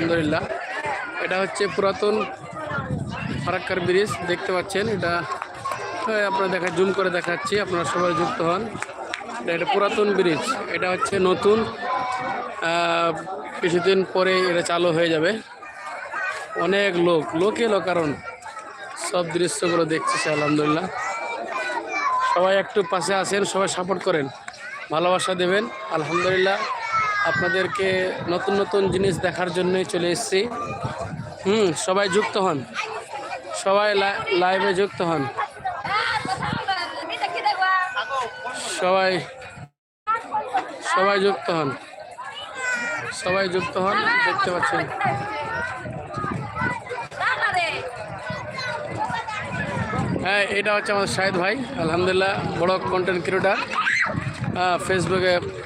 আলহামদুলিল্লাহ। এটা হচ্ছে পুরাতন ফারাক্কার ব্রিজ দেখতে পাচ্ছেন। এটা হ্যাঁ, আপনারা দেখা জুম করে দেখাচ্ছি আপনারা সবাই যুক্ত হন। এটা পুরাতন ব্রিজ এটা হচ্ছে নতুন। কিছুদিন পরে এটা চালু হয়ে যাবে। অনেক লোক লোক এলো কারণ। সব দৃশ্যগুলো দেখতেছে আলহামদুলিল্লাহ। সবাই একটু পাশে আসেন সবাই সাপোর্ট করেন। ভালোবাসা দেবেন আলহামদুলিল্লাহ। আপনাদেরকে নতুন নতুন জিনিস দেখার জন্যই চলে এসেছি। হুম, সবাই যুক্ত হন। সবাই লাই- লাইভে যুক্ত হন। সবাই সবাই যুক্ত হন। সবাই যুক্ত হন, দেখতে পাচ্ছেন। হ্যাঁ এটা হচ্ছে আমাদের শাহেদ ভাই। আলহামদুলিল্লাহ, বড় কন্টেন্ট ক্রিয়েটার ফেসবুকে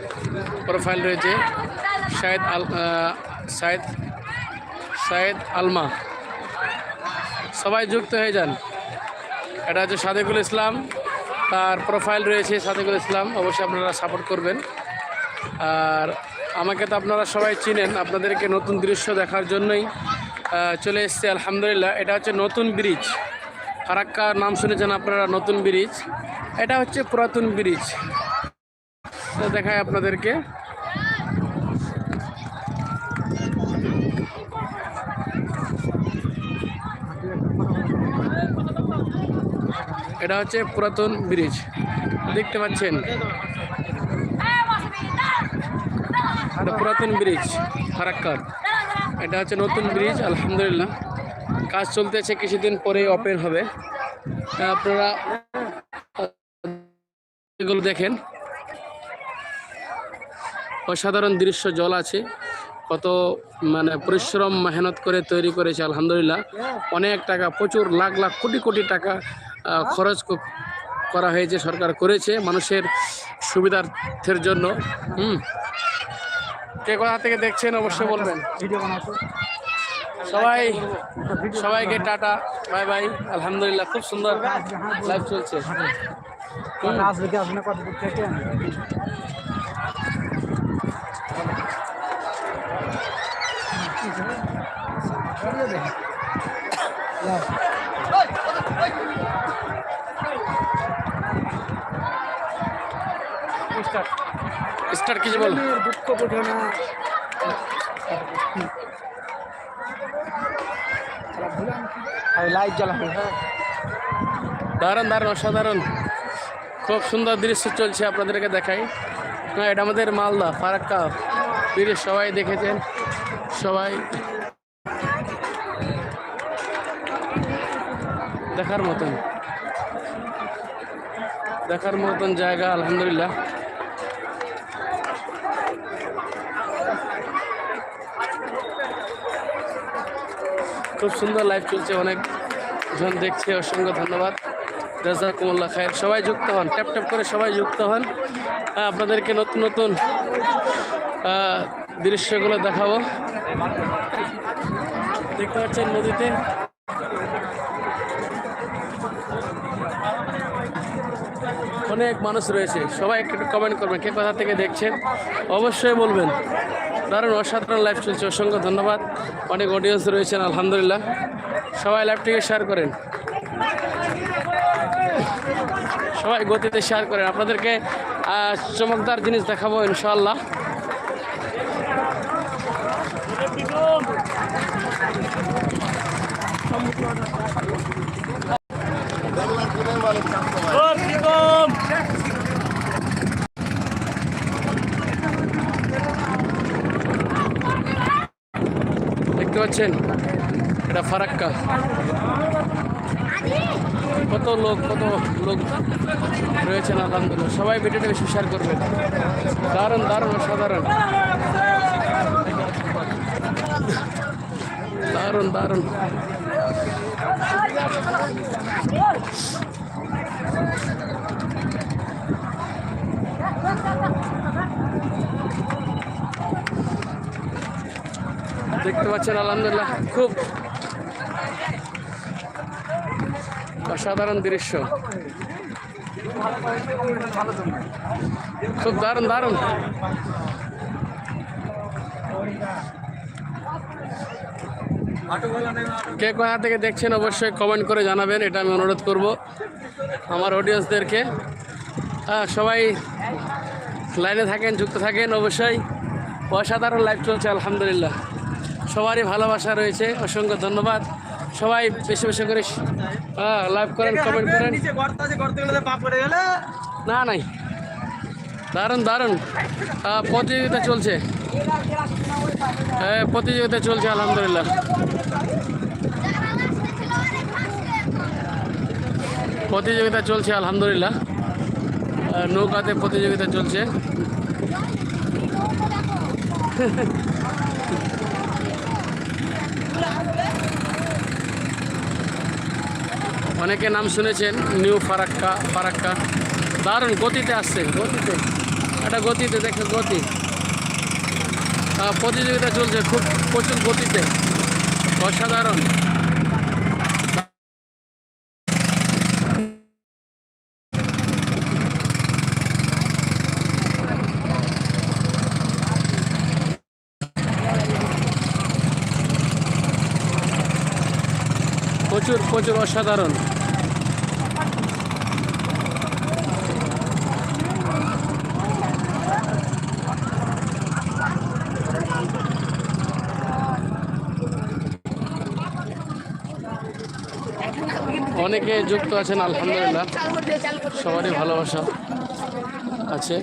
প্রোফাইল রয়েছে শাহেদ আল শাহেদ শাহেদ আলমা। সবাই যুক্ত হয়ে যান। এটা হচ্ছে সাদেকুল ইসলাম, তার প্রোফাইল রয়েছে সাদেকুল ইসলাম, অবশ্যই আপনারা সাপোর্ট করবেন। আর আমাকে তো আপনারা সবাই চিনেন, আপনাদেরকে নতুন দৃশ্য দেখার জন্যই চলে এসছে, আলহামদুলিল্লাহ। এটা হচ্ছে নতুন ব্রিজ। ফারাক্কা নাম শুনেছেন আপনারা, নতুন ব্রিজ। এটা হচ্ছে পুরাতন ব্রিজ। তো দেখায় আপনাদেরকে। এটা হচ্ছে পুরাতন ব্রিজ। দেখতে পাচ্ছেন? এটা পুরাতন ব্রিজ, ফারাক্কার। এটা হচ্ছে নতুন ব্রিজ, আলহামদুলিল্লাহ। কাজ চলতেছে, কিছুদিন পরেই ওপেন হবে। আপনারা এগুলো দেখেন। অসাধারণ দৃশ্য জল আছে কত মানে পরিশ্রম মেহনত করে তৈরি করেছে আলহামদুলিল্লাহ অনেক টাকা প্রচুর লাখ লাখ কোটি কোটি টাকা খরচ করা হয়েছে সরকার করেছে মানুষের সুবিধার্থের জন্য হুম কে কোথা থেকে দেখছেন অবশ্যই বলবেন সবাই সবাইকে টাটা বাই বাই আলহামদুলিল্লাহ খুব সুন্দর লাইভ চলছে স্টার্ট কিছু বল। দুঃখ বোঝো না। আর লাইট জ্বালাবে হ্যাঁ। দারুণ দারুণ অসাধারণ। খুব সুন্দর দৃশ্য চলছে আপনাদেরকে দেখাই। হ্যাঁ এটা আমাদের মালদা ফারাক্কা। দৃশ্য সবাই দেখেছেন সবাই দেখার মতন। দেখার মতন জায়গা আলহামদুলিল্লাহ। খুব সুন্দর লাইভ চলছে, অনেক জন দেখছে, অসংখ্য ধন্যবাদ। রাজাকুমুল্লাহ খায়ের। সবাই যুক্ত হন, ট্যাপ ট্যাপ করে সবাই যুক্ত হন। আপনাদেরকে নতুন নতুন দৃশ্যগুলো দেখাবো। দেখতে পাচ্ছেন নদীতে। অনেক মানুষ রয়েছে। সবাই একটু কমেন্ট করবেন, কে কোথা থেকে দেখছেন? অবশ্যই বলবেন। দারুণ অসাধারণ লাইভ চলছে। অসংখ্য ধন্যবাদ। অনেক অডিয়েন্স রয়েছেন, আলহামদুলিল্লাহ। সবাই লাইভটিকে শেয়ার করেন। সবাই গতিতে শেয়ার করেন। আপনাদেরকে চমকদার জিনিস দেখাবো ইনশাআল্লাহ দেখতে পাচ্ছেন এটা ফারাক্কা। কত লোক কত লোক রয়েছেন আলহামদুলিল্লাহ। সবাই ভিডিওটা বেশি শেয়ার করবেন। দারুণ দারুণ, অসাধারণ। দারুণ দারুণ। দেখতে পাচ্ছেন, আলহামদুলিল্লাহ, খুব অসাধারণ দৃশ্য। খুব দারুণ দারুণ। কে কোথা থেকে দেখছেন অবশ্যই কমেন্ট করে জানাবেন, এটা আমি অনুরোধ করব আমার অডিয়েন্সদেরকে সবাই লাইনে থাকেন, যুক্ত থাকেন, অবশ্যই। অসাধারণ লাইভ চলছে, আলহামদুলিল্লাহ। সবারই ভালোবাসা রয়েছে অসংখ্য ধন্যবাদ। সবাই বেশি বেশি করে লাইভ করেন কমেন্ট করেন। না নাই। দারুণ দারুণ। প্রতিযোগিতা চলছে। হ্যাঁ প্রতিযোগিতা চলছে আলহামদুলিল্লাহ। প্রতিযোগিতা চলছে আলহামদুলিল্লাহ। নৌকাতে প্রতিযোগিতা চলছে। অনেকে নাম শুনেছেন, নিউ ফারাক্কা ফারাক্কা। দারুণ গতিতে আসছে। গতিতে। একটা গতিতে, দেখে গতি। প্রতিযোগিতা চলছে খুব প্রচুর গতিতে। অসাধারণ। প্রচুর প্রচুর অসাধারণ। অনেকে যুক্ত আছেন আলহামদুলিল্লাহ। সবারই ভালোবাসা আছে।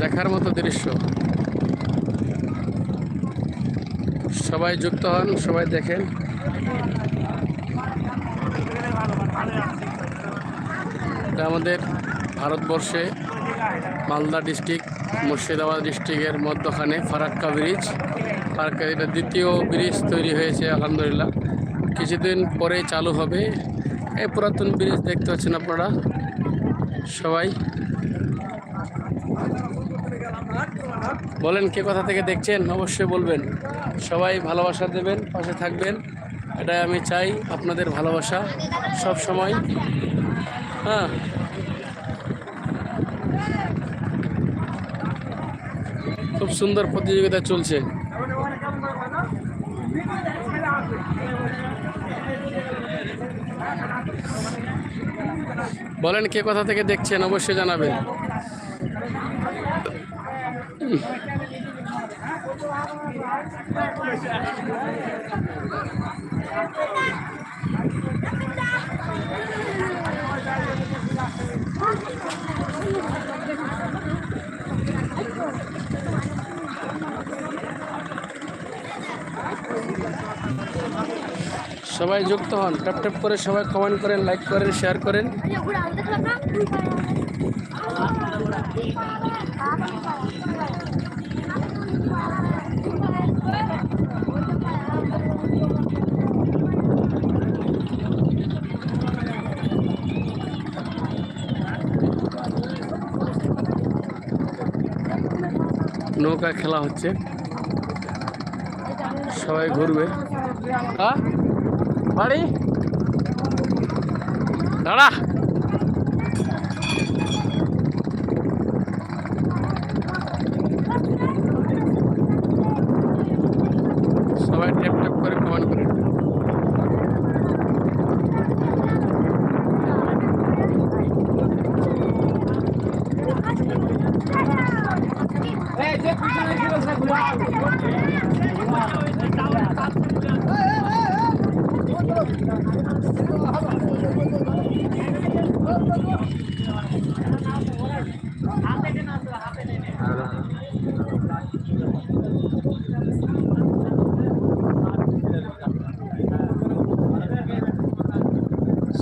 দেখার মতো দৃশ্য। সবাই যুক্ত হন, সবাই দেখেন। এটা আমাদের ভারতবর্ষে মালদা ডিস্ট্রিক্ট, মুর্শিদাবাদ ডিস্ট্রিক্টের মধ্যখানে ফারাক্কা ব্রিজ। ফারাক্কা, এটা দ্বিতীয় ব্রিজ তৈরি হয়েছে, আলহামদুলিল্লাহ। কিছুদিন পরে চালু হবে। এই পুরাতন ব্রিজ দেখতে পাচ্ছেন আপনারা সবাই। বলেন, কে কোথা থেকে দেখছেন? অবশ্যই বলবেন। সবাই ভালোবাসা দেবেন, পাশে থাকবেন। এটাই আমি চাই, আপনাদের ভালোবাসা সব সময়। হ্যাঁ। খুব সুন্দর প্রতিযোগিতা চলছে। বলেন, কে কোথা থেকে দেখছেন? অবশ্যই জানাবেন। সবাই যুক্ত হন। টপ টপ করে সবাই কমেন্ট করেন লাইক করেন শেয়ার করেন। নৌকা খেলা হচ্ছে। সবাই ঘুরবে। হ্যাঁ বাড়ি? দাঁড়া সবাই ট্যাপ ট্যাপ করে কমেন্ট করে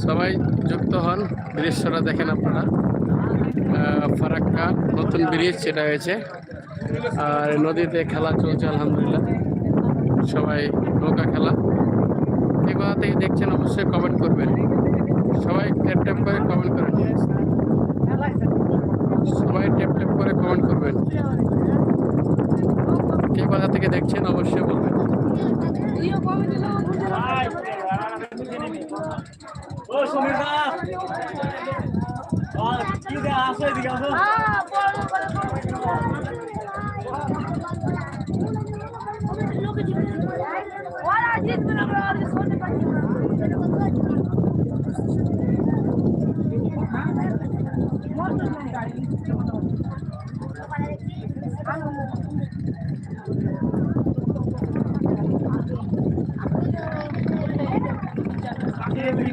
সবাই যুক্ত হন, দৃশ্যটা দেখেন আপনারা। ফারাক্কা, নতুন ব্রিজ সেটা হয়েছে। আর নদীতে খেলা চলছে, আলহামদুলিল্লাহ। সবাই নৌকা খেলা। কে কোথা থেকে দেখছেন অবশ্যই কমেন্ট করবেন। সবাই ট্যাপ ট্যাপ করে কমেন্ট করেন। সবাই ট্যাপ ট্যাপ করে কমেন্ট করবেন। কে কোথা থেকে দেখছেন অবশ্যই বলবেন। ও সমীর দা। কি আসো এদিকে আসো।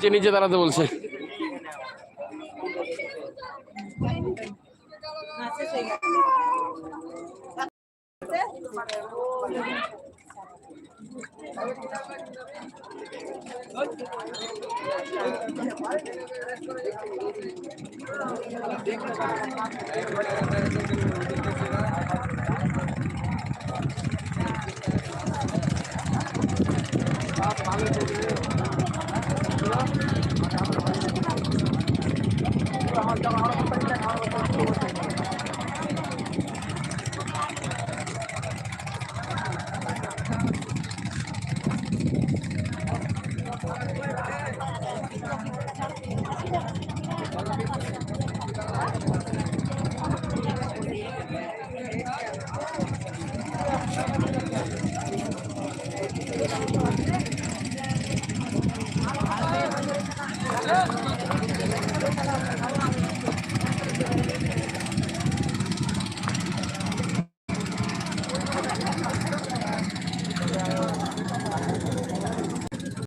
নিচে নিচে দাঁড়াতে বলছে